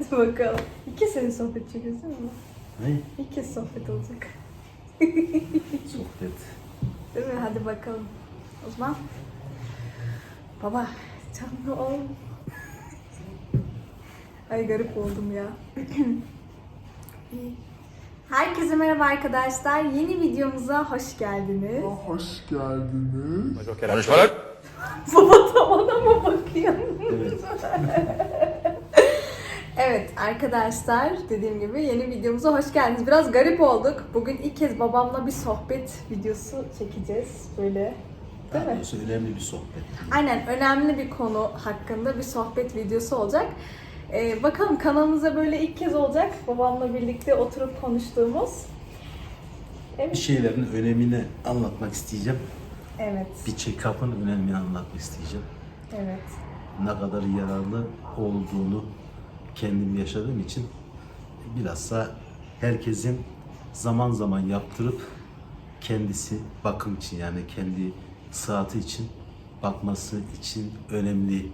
Hadi bakalım. İki sene sohbet çekiyoruz değil mi? Ne? Kez sohbet olacak. Sohbet. Değil mi? Hadi bakalım. O zaman baba canlı ol. Ay garip oldum ya. Herkese merhaba arkadaşlar. Yeni videomuza hoş geldiniz. Hoş geldiniz. Konuşma lan. Baba tavana mı bakıyor? Evet. Evet arkadaşlar dediğim gibi yeni videomuza hoş geldiniz. Biraz garip olduk. Bugün ilk kez babamla bir sohbet videosu çekeceğiz. Böyle değil mi? Daha önemli bir sohbet. Aynen önemli bir konu hakkında bir sohbet videosu olacak. Ee, bakalım kanalımıza böyle ilk kez olacak babamla birlikte oturup konuştuğumuz. Bir Evet. şeylerin önemini anlatmak isteyeceğim. Evet. Bir check-up'ın önemini anlatmak isteyeceğim. Evet. Ne kadar yararlı olduğunu kendim yaşadığım için bilhassa herkesin zaman zaman yaptırıp kendisi bakım için yani kendi sıhhati için bakması için önemli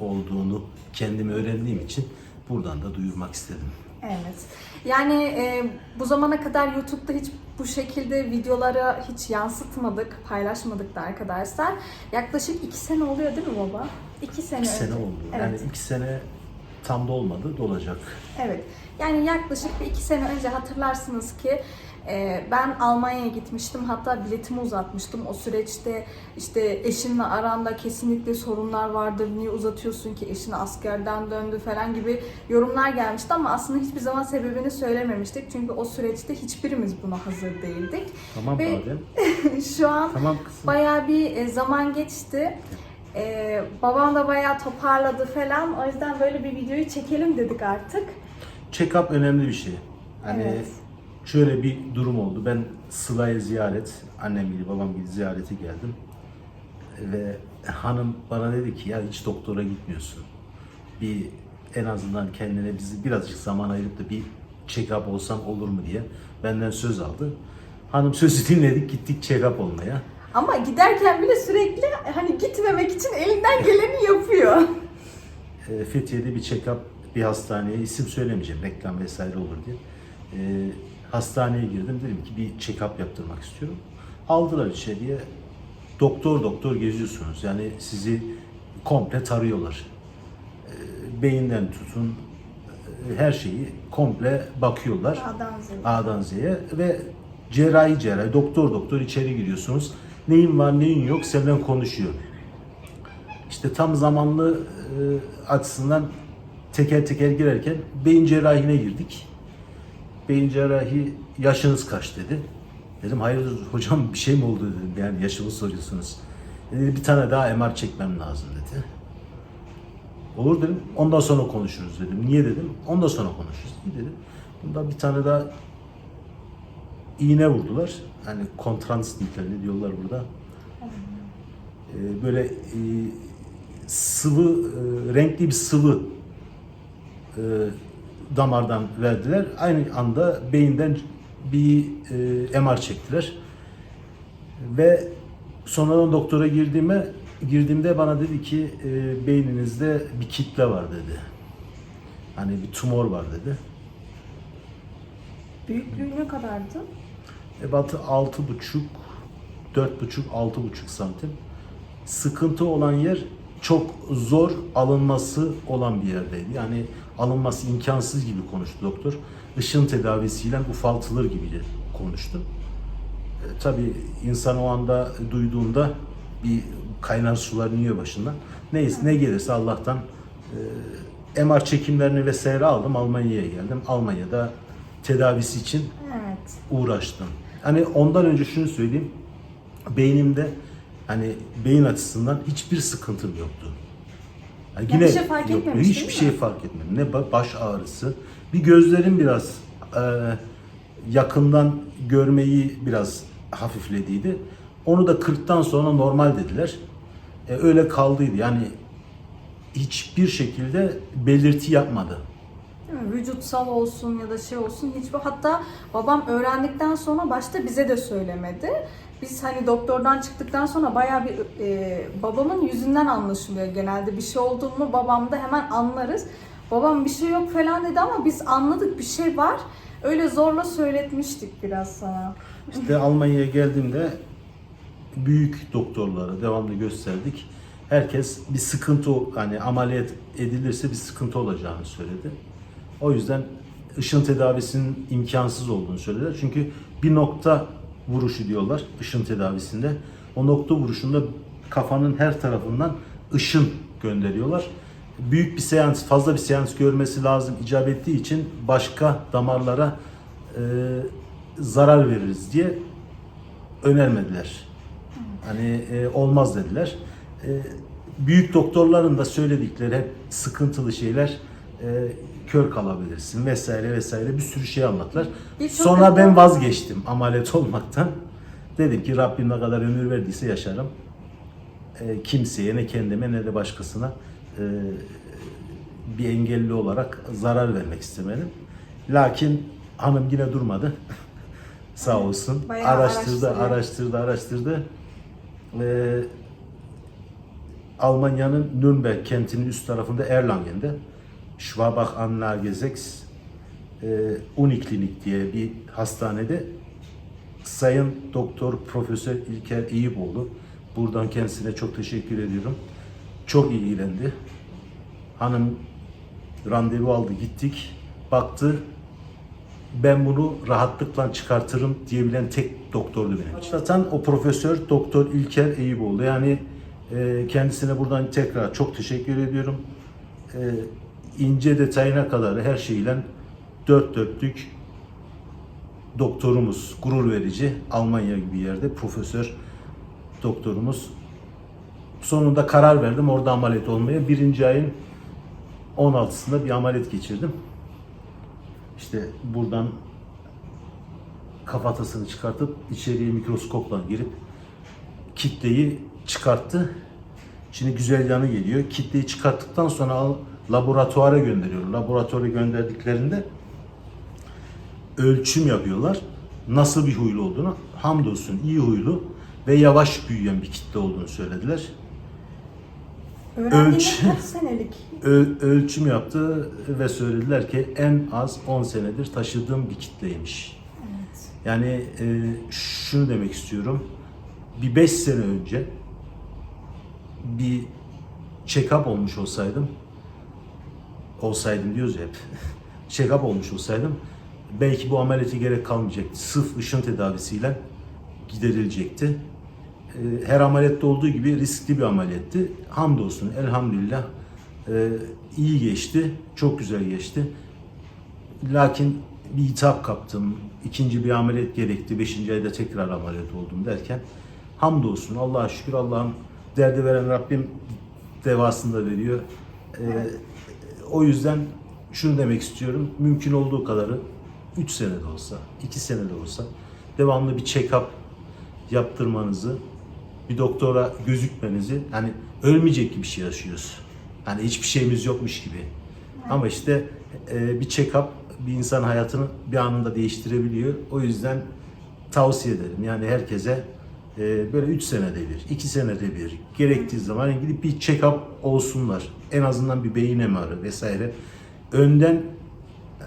olduğunu kendim öğrendiğim için buradan da duyurmak istedim. Evet. Yani e, bu zamana kadar YouTube'da hiç bu şekilde videoları hiç yansıtmadık, paylaşmadık da arkadaşlar. Yaklaşık iki sene oluyor değil mi baba? İki sene İki önce. sene oldu. Evet. Yani iki sene tam da olmadı, dolacak. Evet. Yani yaklaşık bir iki sene önce hatırlarsınız ki e, ben Almanya'ya gitmiştim. Hatta biletimi uzatmıştım. O süreçte işte eşinle aranda kesinlikle sorunlar vardır. Niye uzatıyorsun ki eşin askerden döndü falan gibi yorumlar gelmişti ama aslında hiçbir zaman sebebini söylememiştik. Çünkü o süreçte hiçbirimiz buna hazır değildik. Tamam Ve-. Şu an Tamam kızım. Bayağı bir e, zaman geçti. E, babam da bayağı toparladı falan. O yüzden böyle bir videoyu çekelim dedik artık. Check-up önemli bir şey. Hani Evet. şöyle bir durum oldu. Ben Sıla'yı ziyaret, annem gibi babam gibi ziyarete geldim. Ve hanım bana dedi ki ya hiç doktora gitmiyorsun. Bir en azından kendine bizi birazcık zaman ayırıp da bir check-up olsan olur mu diye benden söz aldı. Hanım sözü dinledik gittik check-up olmaya. Ama giderken bile sürekli hani gitmemek için elinden geleni yapıyor. E, Fethiye'de bir check-up bir hastaneye isim söylemeyeceğim reklam vesaire olur diye. E, hastaneye girdim dedim ki bir check-up yaptırmak istiyorum. Aldılar içeriye. Doktor doktor geziyorsunuz. Yani sizi komple tarıyorlar. E, beyinden tutun e, her şeyi komple bakıyorlar. A'dan Z'ye. A'dan Z'ye ve cerrahi cerrahi doktor doktor içeri giriyorsunuz. Neyin var neyin yok senden konuşuyor. İşte tam zamanlı e, açısından teker teker girerken beyin cerrahine girdik. Beyin cerrahi yaşınız kaç dedi. Dedim hayırdır hocam bir şey mi oldu dedim. Yani yaşımı soruyorsunuz. Dedi bir tane daha MR çekmem lazım dedi. Olur dedim. Ondan sonra konuşuruz dedim. Niye dedim. Ondan sonra konuşuruz. İyi dedim. Bundan bir tane daha iğne vurdular. Hani kontransnitler ne diyorlar burada. Ee, böyle e, sıvı, e, renkli bir sıvı e, damardan verdiler. Aynı anda beyinden bir e, MR çektiler. Ve sonradan doktora girdiğime girdiğimde bana dedi ki e, beyninizde bir kitle var dedi. Hani bir tumor var dedi. Büyüklüğü ne kadardı? Ebatı altı buçuk, dört buçuk, altı buçuk santim. Sıkıntı olan yer çok zor alınması olan bir yerdeydi. Yani alınması imkansız gibi konuştu doktor. Işın tedavisiyle ufaltılır gibi konuştu. E, tabii insan o anda duyduğunda bir kaynar sular iniyor başından. Neyse ne gelirse Allah'tan e, MR çekimlerini vesaire aldım. Almanya'ya geldim. Almanya'da tedavisi için Evet. uğraştım. Hani ondan önce şunu söyleyeyim. Beynimde hani beyin açısından hiçbir sıkıntım yoktu. Yani Ya bir şey fark yok, Hiçbir şey fark etmedim. Ne ba- baş ağrısı. Bir gözlerim biraz e, yakından görmeyi biraz hafiflediydi. Onu da 40'tan sonra normal dediler. E, öyle kaldıydı. Yani hiçbir şekilde belirti yapmadı. Vücutsal olsun ya da şey olsun hiçbir hatta babam öğrendikten sonra başta bize de söylemedi. Biz hani doktordan çıktıktan sonra bayağı bir e, babamın yüzünden anlaşılıyor genelde bir şey olduğunu babamda hemen anlarız. Babam bir şey yok falan dedi ama biz anladık bir şey var. Öyle zorla söyletmiştik biraz sana. İşte Almanya'ya geldiğimde büyük doktorlara devamlı gösterdik. Herkes bir sıkıntı hani ameliyat edilirse bir sıkıntı olacağını söyledi. O yüzden ışın tedavisinin imkansız olduğunu söylediler. Çünkü bir nokta vuruşu diyorlar ışın tedavisinde. O nokta vuruşunda kafanın her tarafından ışın gönderiyorlar. Büyük bir seans, fazla bir seans görmesi lazım icap ettiği için başka damarlara e, zarar veririz diye önermediler. Hani e, olmaz dediler. E, büyük doktorların da söyledikleri hep sıkıntılı şeyler. E, kör kalabilirsin vesaire vesaire bir sürü şey anlattılar. Sonra ben vazgeçtim ameliyat olmaktan. Dedim ki Rabbim ne kadar ömür verdiyse yaşarım. E, kimseye ne kendime ne de başkasına e, bir engelli olarak zarar vermek istemedim. Lakin hanım yine durmadı. Sağ olsun. Bayağı araştırdı, araştırdı, araştırdı. Ee, Almanya'nın Nürnberg kentinin üst tarafında Erlangen'de Schwabach Anlagesex e, Uniklinik diye bir hastanede Sayın Doktor Profesör İlker İyiboğlu buradan kendisine çok teşekkür ediyorum. Çok ilgilendi. Hanım randevu aldı gittik. Baktı ben bunu rahatlıkla çıkartırım diyebilen tek doktordu benim. Başlatan o profesör Doktor İlker Eyüboğlu. Yani e, kendisine buradan tekrar çok teşekkür ediyorum. E, ince detayına kadar her şeyle dört dörtlük doktorumuz, gurur verici Almanya gibi bir yerde profesör doktorumuz. Sonunda karar verdim orada ameliyat olmaya. Birinci ayın 16'sında bir ameliyat geçirdim. İşte buradan kafatasını çıkartıp içeriye mikroskopla girip kitleyi çıkarttı. Şimdi güzel yanı geliyor. Kitleyi çıkarttıktan sonra laboratuvara gönderiyor. Laboratuvara gönderdiklerinde ölçüm yapıyorlar. Nasıl bir huylu olduğunu. Hamdolsun iyi huylu ve yavaş büyüyen bir kitle olduğunu söylediler. Ölç- kaç senelik? Ö- ölçüm yaptı ve söylediler ki en az 10 senedir taşıdığım bir kitleymiş. Evet. Yani e, şunu demek istiyorum. Bir 5 sene önce bir check-up olmuş olsaydım olsaydım diyoruz hep. check-up olmuş olsaydım belki bu ameliyata gerek kalmayacaktı. Sırf ışın tedavisiyle giderilecekti. E, Her ameliyatta olduğu gibi riskli bir ameliyattı. Hamdolsun elhamdülillah e, iyi geçti. Çok güzel geçti. Lakin bir hitap kaptım. ikinci bir ameliyat gerekti. Beşinci ayda tekrar ameliyat oldum derken hamdolsun Allah'a şükür Allah'ım derdi veren Rabbim devasını da veriyor. Ee, o yüzden şunu demek istiyorum. Mümkün olduğu kadarı 3 sene de olsa, 2 sene de olsa devamlı bir check-up yaptırmanızı, bir doktora gözükmenizi, hani ölmeyecek gibi bir şey yaşıyoruz. Hani hiçbir şeyimiz yokmuş gibi. Ama işte e, bir check-up bir insan hayatını bir anında değiştirebiliyor. O yüzden tavsiye ederim. Yani herkese e, böyle 3 senede bir, 2 senede bir gerektiği zaman gidip bir check-up olsunlar. En azından bir beyin MR'ı vesaire. Önden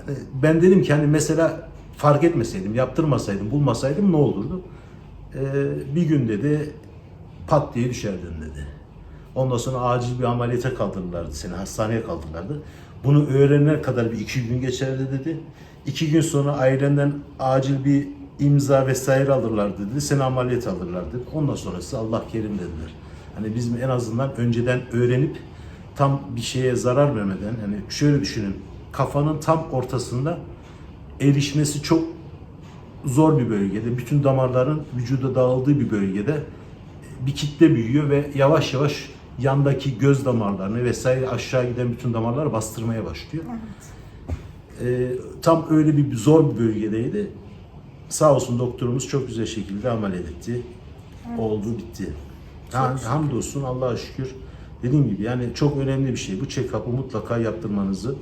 yani ben dedim ki hani mesela fark etmeseydim, yaptırmasaydım, bulmasaydım ne olurdu? Ee, bir gün dedi pat diye düşerdin dedi. Ondan sonra acil bir ameliyata kaldırırlardı seni, hastaneye kaldırırlardı. Bunu öğrenene kadar bir iki gün geçerdi dedi. İki gün sonra ailenden acil bir imza vesaire alırlardı dedi. Seni ameliyat alırlardı. Ondan sonrası Allah kerim dediler. Hani biz en azından önceden öğrenip tam bir şeye zarar vermeden hani şöyle düşünün kafanın tam ortasında erişmesi çok zor bir bölgede, bütün damarların vücuda dağıldığı bir bölgede bir kitle büyüyor ve yavaş yavaş yandaki göz damarlarını vesaire aşağı giden bütün damarları bastırmaya başlıyor. Ee, tam öyle bir zor bir bölgedeydi. Sağ olsun doktorumuz çok güzel şekilde ameliyat etti. Oldu bitti. Ha, hamdolsun Allah'a şükür. Dediğim gibi yani çok önemli bir şey. Bu check-up'ı mutlaka yaptırmanızı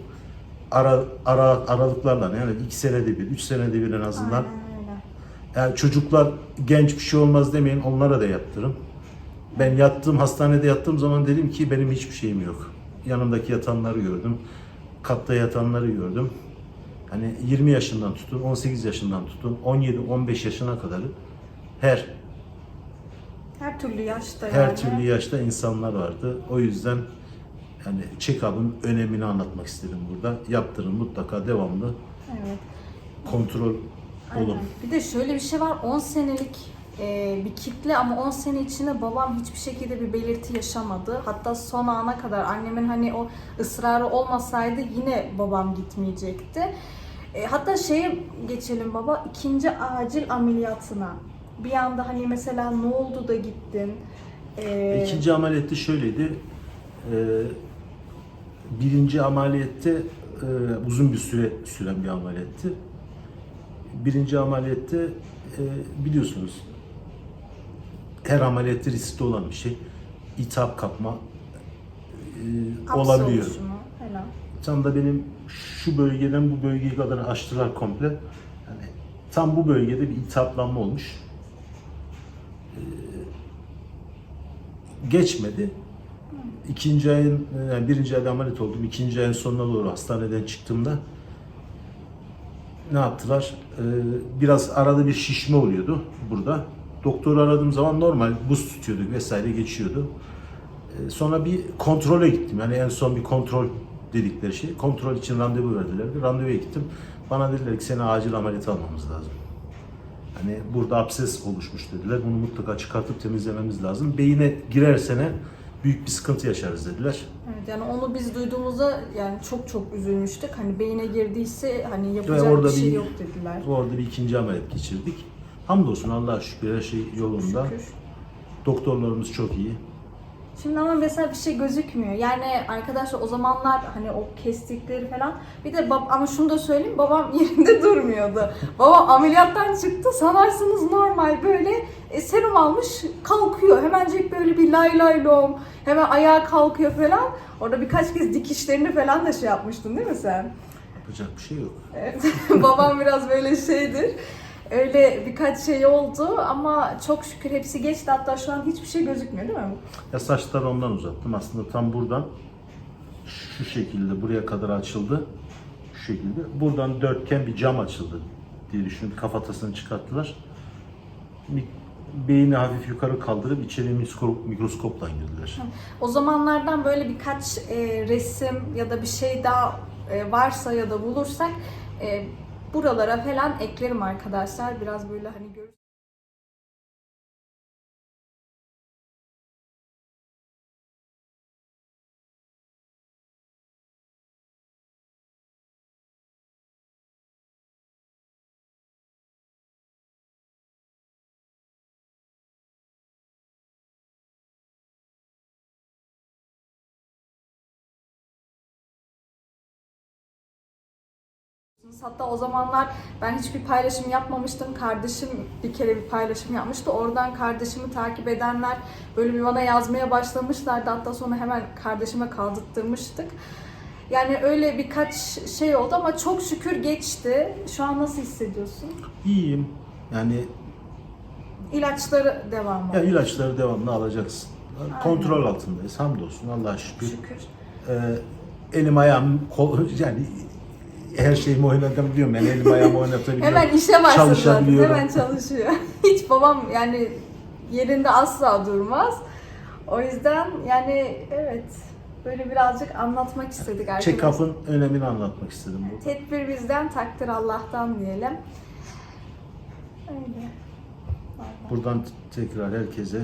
ara, ara, aralıklarla yani iki senede bir, üç senede bir en azından yani çocuklar genç bir şey olmaz demeyin onlara da yaptırın. Ben yattığım hastanede yattığım zaman dedim ki benim hiçbir şeyim yok. Yanımdaki yatanları gördüm. katta yatanları gördüm. Hani 20 yaşından tutun, 18 yaşından tutun, 17-15 yaşına kadar her Her türlü yaşta her yani. türlü yaşta insanlar vardı. O yüzden yani check-up'ın önemini anlatmak istedim burada. Yaptırın mutlaka devamlı Evet. kontrol olun. Aynen. Bir de şöyle bir şey var. 10 senelik e, bir kitle ama 10 sene içinde babam hiçbir şekilde bir belirti yaşamadı. Hatta son ana kadar annemin hani o ısrarı olmasaydı yine babam gitmeyecekti. E, hatta şeye geçelim baba ikinci acil ameliyatına. Bir anda hani mesela ne oldu da gittin? E, İkinci ameliyatta şöyleydi. Ee, birinci ameliyette e, uzun bir süre süren bir ameliyattı. Birinci ameliyette e, biliyorsunuz her ameliyatta riskli olan bir şey. İtap kapma e, olabiliyor. oluşumu. Tam da benim şu bölgeden bu bölgeye kadar açtılar komple. Yani tam bu bölgede bir iltihaplanma olmuş. Ee, geçmedi. İkinci ayın, yani birinci ayda ameliyat oldum. İkinci ayın sonuna doğru hastaneden çıktığımda ne yaptılar? Ee, biraz arada bir şişme oluyordu burada. Doktoru aradığım zaman normal buz tutuyorduk vesaire geçiyordu. Ee, Sonra bir kontrole gittim. Yani en son bir kontrol dedikleri şey. Kontrol için randevu verdiler. Bir randevuya gittim. Bana dediler ki seni acil ameliyat almamız lazım. Hani burada abses oluşmuş dediler. Bunu mutlaka çıkartıp temizlememiz lazım. Beyine girersene büyük bir sıkıntı yaşarız dediler. Evet yani onu biz duyduğumuzda yani çok çok üzülmüştük. Hani beyine girdiyse hani yapacak orada bir şey bir- yok dediler. Orada bir ikinci ameliyat geçirdik. Hamdolsun Allah'a şükür her şey yolunda. Şükür. Doktorlarımız çok iyi. Şimdi ama mesela bir şey gözükmüyor. Yani arkadaşlar o zamanlar hani o kestikleri falan. Bir de bab ama şunu da söyleyeyim babam yerinde durmuyordu. babam ameliyattan çıktı sanarsınız normal böyle e, serum almış kalkıyor. Hemencik böyle bir lay lay lom. Hemen ayağa kalkıyor falan. Orada birkaç kez dikişlerini falan da şey yapmıştın değil mi sen? Yapacak bir şey yok. Evet. babam biraz böyle şeydir. Öyle birkaç şey oldu ama çok şükür hepsi geçti. Hatta şu an hiçbir şey gözükmüyor değil mi? Ya saçları ondan uzattım. Aslında tam buradan şu şekilde buraya kadar açıldı. Şu şekilde. Buradan dörtgen bir cam açıldı diye düşündüm. Kafatasını çıkarttılar. Beyni hafif yukarı kaldırıp içeri mikroskop, mikroskopla girdiler. O zamanlardan böyle birkaç e, resim ya da bir şey daha e, varsa ya da bulursak e, buralara falan eklerim arkadaşlar. Biraz böyle hani gör. Hatta o zamanlar ben hiçbir paylaşım yapmamıştım. Kardeşim bir kere bir paylaşım yapmıştı. Oradan kardeşimi takip edenler böyle bir bana yazmaya başlamışlardı. Hatta sonra hemen kardeşime kaldırttırmıştık. Yani öyle birkaç şey oldu ama çok şükür geçti. Şu an nasıl hissediyorsun? İyiyim. Yani İlaçları devam ya ilaçları devamlı alacaksın. Kontrol altındayız. Hamdolsun Allah'a şükür. Şükür. Ee, elim ayağım kol, yani her şeyimi oynatabiliyorum. Yani elim ayağımı oynatabiliyorum. Hemen işe başladı. Hemen çalışıyor. Hiç babam yani yerinde asla durmaz. O yüzden yani evet böyle birazcık anlatmak istedik arkadaşlar. Check-up'ın önemini anlatmak istedim burada. Tedbir bizden, takdir Allah'tan diyelim. Öyle. Vallahi. Buradan tekrar herkese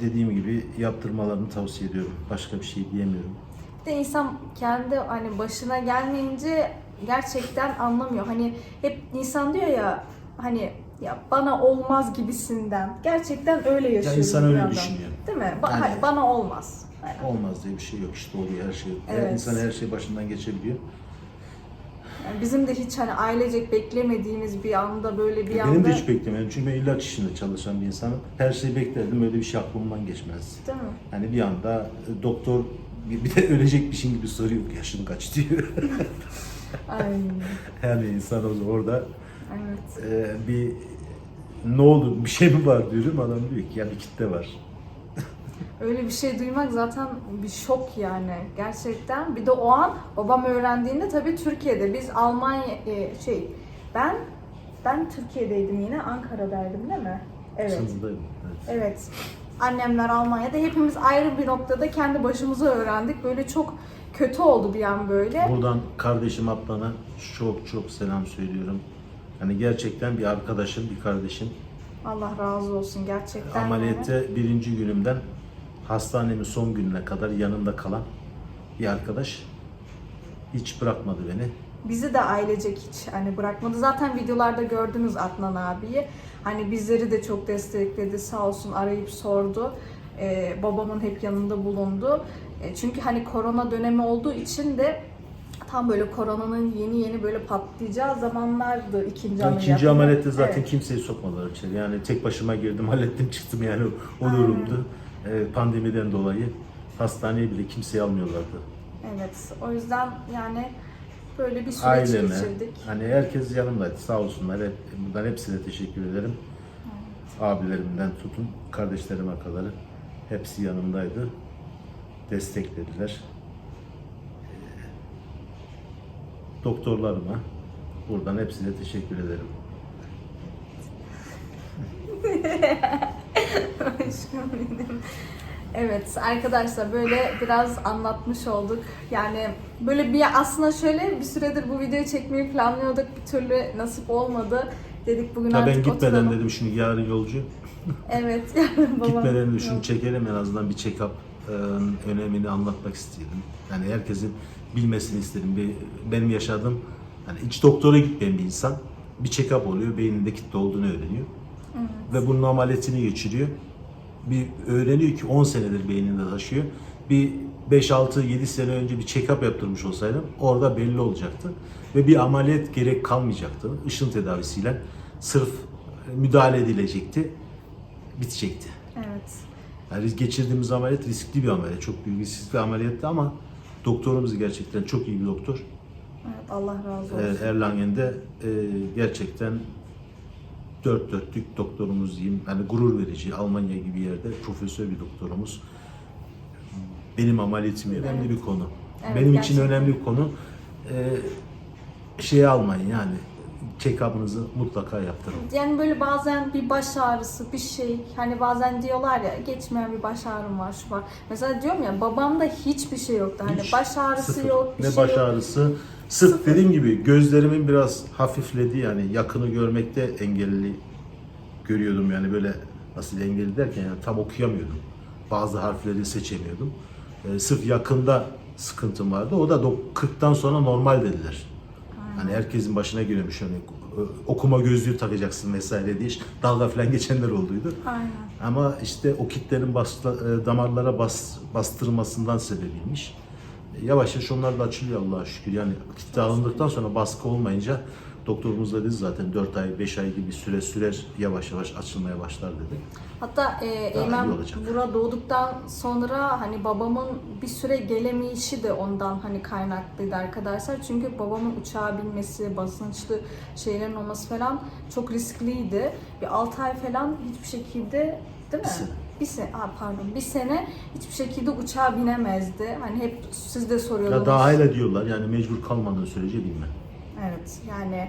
dediğim gibi yaptırmalarını tavsiye ediyorum. Başka bir şey diyemiyorum. De insan kendi hani başına gelmeyince gerçekten anlamıyor. Hani hep insan diyor ya hani ya bana olmaz gibisinden. Gerçekten öyle yaşıyor. insan bir öyle düşünüyor. Değil mi? Ba- Yani- hani bana olmaz. Aynen. Olmaz diye bir şey yok. İşte oluyor her şey. Her Evet. insan her şey başından geçebiliyor. Yani bizim de hiç hani ailecek beklemediğimiz bir anda böyle bir anda Benim de hiç beklemedim. Çünkü ben ilaç işinde çalışan bir insanım. Her şeyi beklerdim. Öyle bir şey aklımdan geçmez. değil mi? Yani bir anda e, doktor bir bir de ölecekmişin gibi soruyor. Yaşın kaç diyor. Ay, yani insan o- orada evet. e, bir ne oldu bir şey mi var diyorum. Adam diyor ki ya bir kitle var. Öyle bir şey duymak zaten bir şok yani gerçekten. Bir de o an babam öğrendiğinde tabii Türkiye'de biz Almanya e, şey ben ben Türkiye'deydim yine Ankara'daydım değil mi? Evet. Evet. Evet. Annemler Almanya'da hepimiz ayrı bir noktada kendi başımıza öğrendik. Böyle çok kötü oldu bir an böyle. Buradan kardeşim ablana çok çok selam söylüyorum. Hani gerçekten bir arkadaşım, bir kardeşim. Allah razı olsun gerçekten. yani. Ameliyette birinci günümden hastanemin son gününe kadar yanımda kalan bir arkadaş. Hiç bırakmadı beni. Bizi de ailecek hiç hani bırakmadı. Zaten videolarda gördünüz Adnan abiyi. Hani bizleri de çok destekledi. Sağ olsun arayıp sordu. Ee, babamın hep yanında bulundu. E, çünkü hani korona dönemi olduğu için de tam böyle koronanın yeni yeni böyle patlayacağı zamanlardı ikinci ameliyat. ikinci ameliyatta zaten Evet. kimseyi sokmadılar içeri. Yani tek başıma girdim, hallettim çıktım yani o durumdu. Ee, pandemiden dolayı hastaneye bile kimseyi almıyorlardı. Evet. O yüzden yani böyle bir süreç Aileme, geçirdik. hani herkes yanımdaydı sağ olsunlar. Hep, buradan hepsine teşekkür ederim. Abilerimden tutun, kardeşlerime kadar hepsi yanımdaydı. Desteklediler. Ee, Doktorlarıma buradan hepsine teşekkür ederim. Aşkım benim. Evet arkadaşlar böyle biraz anlatmış olduk. Yani böyle bir aslında şöyle bir süredir bu videoyu çekmeyi planlıyorduk. Bir türlü nasip olmadı. Dedik bugün ben artık gitmeden oturalım. dedim şimdi yarın yolcu. Evet. Yani babam- Gitmeden de şunu çekelim en azından bir check-up önemini anlatmak istedim. Yani herkesin bilmesini istedim. Bir, benim yaşadığım hani hiç doktora gitmeyen bir insan bir check-up oluyor, beyninde kitle olduğunu öğreniyor. Ve bunun ameliyatını geçiriyor. Bir öğreniyor ki 10 senedir beyninde taşıyor. Bir 5 6 7 sene önce bir check-up yaptırmış olsaydım orada belli olacaktı ve bir ameliyat gerek kalmayacaktı. Işın tedavisiyle sırf müdahale edilecekti. Bitecekti. Evet. Yani geçirdiğimiz ameliyat riskli bir ameliyat. Çok riskli bir ameliyattı ama doktorumuz gerçekten çok iyi bir doktor. Evet Allah razı olsun. Erlangen'de e, gerçekten dört dörtlük doktorumuz diyeyim. Yani gurur verici Almanya gibi yerde profesör bir doktorumuz. Benim ameliyatım önemli Evet. bir konu. Evet, Benim için gerçekten. önemli bir konu. Ee, şey almayın yani check-up'ınızı mutlaka yaptırın. Yani böyle bazen bir baş ağrısı, bir şey hani bazen diyorlar ya geçmeyen bir baş ağrım var şu var. Mesela diyorum ya babamda hiçbir şey yoktu. Hani Hiç, baş ağrısı sıfır. yok, ne şey baş yok. Sırf dediğim gibi gözlerimin biraz hafifledi yani yakını görmekte engelli görüyordum yani böyle nasıl engelli derken yani tam okuyamıyordum. Bazı harfleri seçemiyordum. Ee, sırf yakında sıkıntım vardı. O da dok- 40'tan sonra normal dediler. Hani herkesin başına geliyormuş hani okuma gözlüğü takacaksın vesaire diye dalga falan geçenler olduydu. Aynen. Ama işte o kitlerin bastı, e, damarlara bas, bastırmasından sebebiymiş. Yavaş yavaş onlar da açılıyor Allah'a şükür. Yani kitle alındıktan sonra baskı olmayınca doktorumuz da dedi zaten 4 ay 5 ay gibi süre sürer yavaş yavaş açılmaya başlar dedi. Hatta e, Eymen bura doğduktan sonra hani babamın bir süre gelemeyişi de ondan hani kaynaklıydı arkadaşlar. Çünkü babamın uçağa binmesi, basınçlı şeylerin olması falan çok riskliydi. Bir 6 ay falan hiçbir şekilde değil mi? Sene. Bir sene, aa, pardon bir sene hiçbir şekilde uçağa binemezdi. Hani hep siz de soruyordunuz. Ya daha hala diyorlar yani mecbur kalmadığın sürece bilme. Evet yani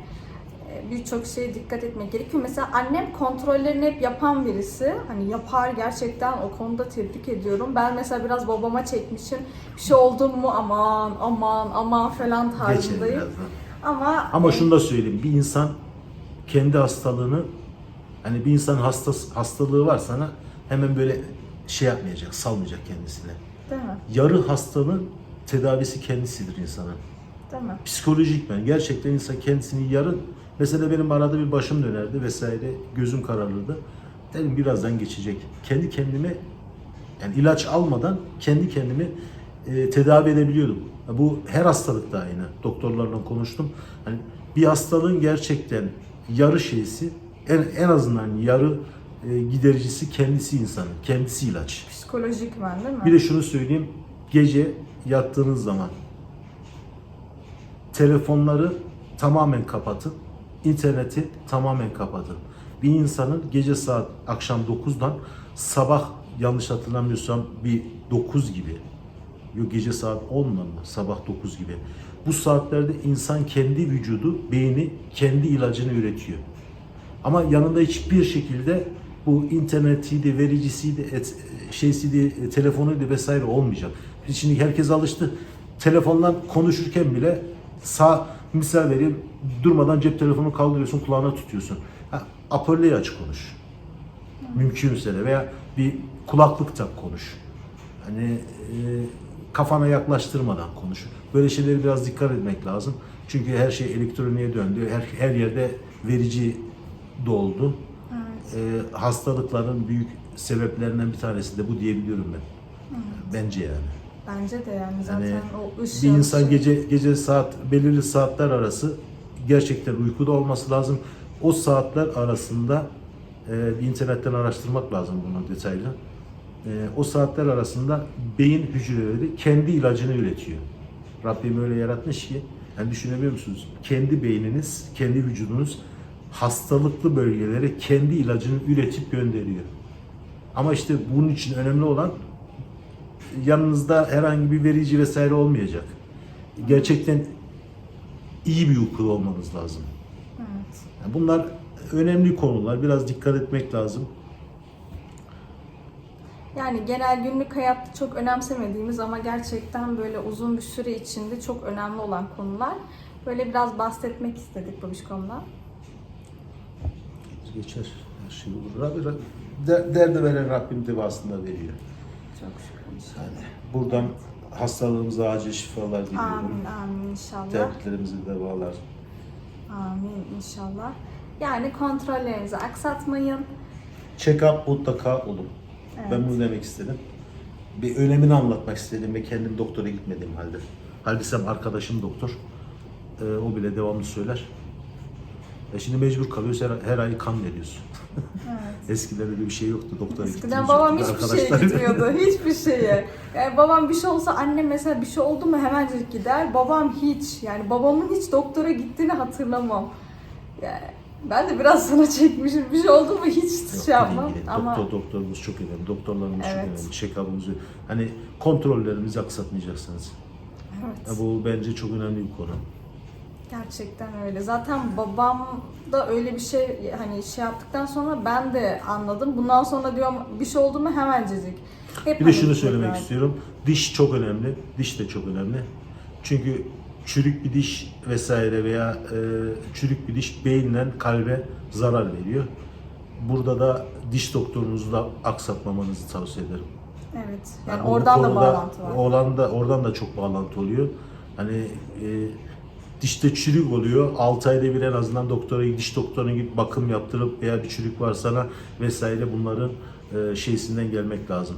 e, birçok şeye dikkat etmek gerekiyor. Mesela annem kontrollerini hep yapan birisi. Hani yapar gerçekten o konuda tebrik ediyorum. Ben mesela biraz babama çekmişim. Bir şey oldu mu aman aman aman falan tarzındayım. Ama Ama şunu da söyleyeyim. Bir insan kendi hastalığını hani bir insan hastası, hastalığı var sana hemen böyle şey yapmayacak, salmayacak kendisine. değil mi? Yarı hastalığın tedavisi kendisidir insanın. Mi? Psikolojik ben. Gerçekten insan kendisini yarın mesela benim arada bir başım dönerdi vesaire gözüm kararırdı. Dedim birazdan geçecek. Kendi kendime yani ilaç almadan kendi kendimi e, tedavi edebiliyordum. Bu her hastalıkta aynı. Doktorlarla konuştum. Hani bir hastalığın gerçekten yarı şeysi en, en azından yarı e, gidericisi kendisi insanın. Kendisi ilaç. Psikolojik ben değil mi? Bir de şunu söyleyeyim. Gece yattığınız zaman telefonları tamamen kapatın. interneti tamamen kapatın. Bir insanın gece saat akşam 9'dan sabah yanlış hatırlamıyorsam bir 9 gibi yok gece saat 10 mı sabah 9 gibi bu saatlerde insan kendi vücudu beyni kendi ilacını üretiyor. Ama yanında hiçbir şekilde bu internetiydi, vericisiydi, et, şeysiydi, e, telefonuydu vesaire olmayacak. Şimdi herkes alıştı. Telefondan konuşurken bile sağ misal vereyim durmadan cep telefonu kaldırıyorsun kulağına tutuyorsun. Ha, apörleyi açık konuş. Mümkünse de veya bir kulaklık tak konuş. Hani e, kafana yaklaştırmadan konuş. Böyle şeyleri biraz dikkat etmek lazım. Çünkü her şey elektroniğe döndü. Her, her yerde verici doldu. E, hastalıkların büyük sebeplerinden bir tanesi de bu diyebiliyorum ben. Bence yani. Bence de yani zaten Hani o ışık. bir insan gece gece saat belirli saatler arası gerçekten uykuda olması lazım. O saatler arasında e, internetten araştırmak lazım bunu detaylı. E, o saatler arasında beyin hücreleri kendi ilacını üretiyor. Rabbim öyle yaratmış ki yani düşünebiliyor musunuz? Kendi beyniniz, kendi vücudunuz hastalıklı bölgelere kendi ilacını üretip gönderiyor. Ama işte bunun için önemli olan yanınızda herhangi bir verici vesaire olmayacak. Gerçekten iyi bir uykulu olmanız lazım. Evet. Yani bunlar önemli konular. Biraz dikkat etmek lazım. Yani genel günlük hayatta çok önemsemediğimiz ama gerçekten böyle uzun bir süre içinde çok önemli olan konular. Böyle biraz bahsetmek istedik bu konuda. Geçer. Her şey olur. Rabbi, Rabbi- der- derdi veren Rabbim devasında veriyor. Çok şükür. Yani buradan hastalığımıza acil şifalar diliyorum. Amin amin inşallah. Dertlerimizi devalar. Amin inşallah. Yani kontrollerinizi aksatmayın. Check-up mutlaka olun. Ben Evet. bunu demek istedim. Bir önemini anlatmak istedim ve kendim doktora gitmediğim halde. Halbuki arkadaşım doktor. Ee, o bile devamlı söyler. E şimdi mecbur kalıyoruz her, her ay kan veriyorsun. Evet. Eskiden öyle bir şey yoktu doktora Eskiden babam hiçbir şeye gitmiyordu. Hiçbir şeye. Yani babam bir şey olsa annem mesela bir şey oldu mu hemencik gider. Babam hiç. Yani babamın hiç doktora gittiğini hatırlamam. Yani ben de biraz sana çekmişim. Bir şey oldu mu hiç Yok, şey yapmam. Ama Doktor, doktorumuz çok önemli. Doktorlarımız Evet. çok önemli. Check-up'ımızı, hani kontrollerimizi aksatmayacaksınız. evet. Ya bu bence çok önemli bir konu. Gerçekten öyle. Zaten babam da öyle bir şey hani şey yaptıktan sonra ben de anladım. Bundan sonra diyorum bir şey oldu mu hemencecik. Hep Bir de hani şunu söylemek istiyorum. Diş çok önemli. Diş de çok önemli. Çünkü çürük bir diş vesaire veya e, çürük bir diş beyinden kalbe zarar veriyor. Burada da diş doktorunuzu da aksatmamanızı tavsiye ederim. Evet. Yani bu oradan da konuda- bağlantı var. Oradan da oradan da çok bağlantı oluyor. Hani e, dişte çürük oluyor. 6 ayda bir en azından doktora diş doktoruna gidip bakım yaptırıp veya bir çürük varsa vesaire bunların e, şeysinden gelmek lazım.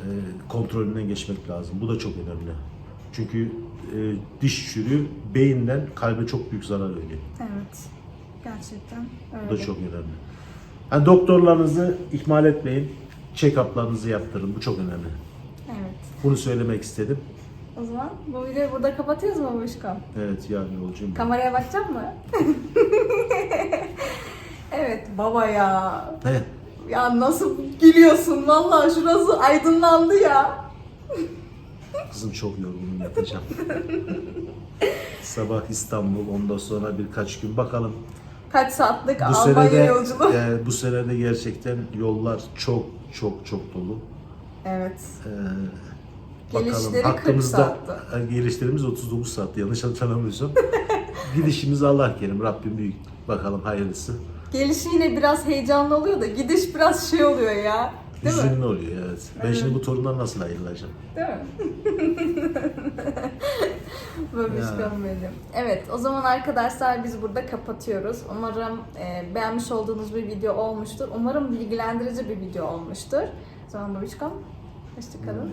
E, kontrolünden geçmek lazım. Bu da çok önemli. Çünkü e, diş çürüğü beyinden kalbe çok büyük zarar veriyor. Evet. Gerçekten Bu öyle. da çok önemli. Yani doktorlarınızı ihmal etmeyin. Check-up'larınızı yaptırın. Bu çok önemli. Evet. Bunu söylemek istedim. O zaman bu videoyu burada kapatıyoruz mu Babuşkom? Evet yani yolcuyum. ben. Kameraya bakacak mı? evet baba ya. He, Ya nasıl gülüyorsun vallahi şurası aydınlandı ya. kızım çok yorgunum yatacağım. Sabah İstanbul, ondan sonra birkaç gün bakalım. Kaç saatlik Bu Almanya yolculuğu. e, bu sene de gerçekten yollar çok çok çok dolu. Evet. Ee, Gelişleri 40 hakkımızda saatti. e, gelişlerimiz 39 saat yanlış hatırlamıyorsam. Gidişimiz Allah kerim Rabbim büyük. Bakalım hayırlısı. Gelişi yine biraz heyecanlı oluyor da gidiş biraz şey oluyor ya. Değil mi? Hüzünlü oluyor evet. Ben Evet. şimdi bu torundan nasıl ayrılacağım? Değil mi? Babişkom benim. Evet o zaman arkadaşlar biz burada kapatıyoruz. Umarım e, beğenmiş olduğunuz bir video olmuştur. Umarım bilgilendirici bir video olmuştur. O zaman Babişkom hoşçakalın.